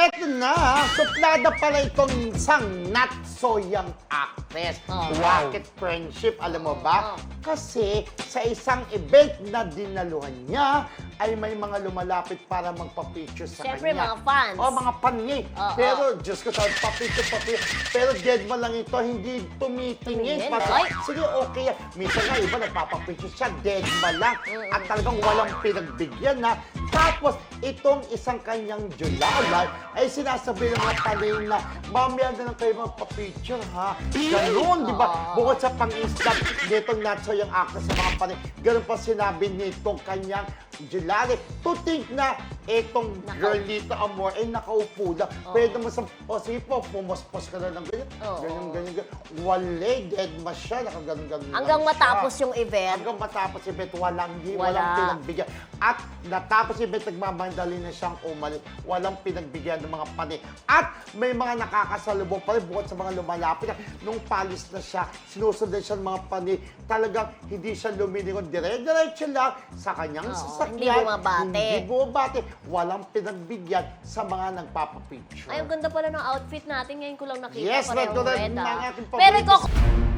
Eto na, suplada pala itong isang not so young actress. Oh. Rocket friendship, alam mo ba? Oh. Kasi sa isang event na dinaluhan niya, ay may mga lumalapit para magpa-picture sa Siyempre, kanya. mga fans. O, mga pangi. Oo. Pero, Diyos ko, sabi, pa-picture, pa-picture. Pero dead man lang ito, hindi tumitingin. Ay. sige, okay yan. Minsan nga, iba nagpapapicture siya, dead man lang. At talagang walang pinagbigyan na. Tapos, itong isang kanyang Julalay, ay sinasabi ng mga panay na, mamaya na lang kayo magpa-picture, ha? Ganun, di ba? Oo. Bukod sa pang-instant, nitong not so young actor sa mga panay, ganun pa sinabi nitong kanyang Julalay. To think na itong Naka- girlito Amor ay nakaupo lang. Oo. Pwede mo sa, o sige po, pumospos ka na ng ganyan. Oo. Ganyan, ganyan, ganyan. Wale, dead ma siya, nakaganon ganon Hanggang matapos yung event. Hanggang matapos yung event, walang, hindi, Wala. walang pinagbigyan. At natapos yung event, nagmamandali na siyang umalis. Walang pinagbigyan ng mga pani. At may mga nakakasalubong pa rin bukod sa mga lumalapit. na, Nung palis na siya, sinusundan siya ng mga pani. Talagang hindi siya lumilingon. Dire-diretso lang sa kanyang Oo, sasakyan. hindi bumabate. Hindi bumabate. Walang pinagbigyan sa mga nagpapapicture. Ay, ang ganda pala ng outfit natin. Ngayon ko lang nakita. Yes, parehong natural red, ng ah. ating Pero paborito. ikaw,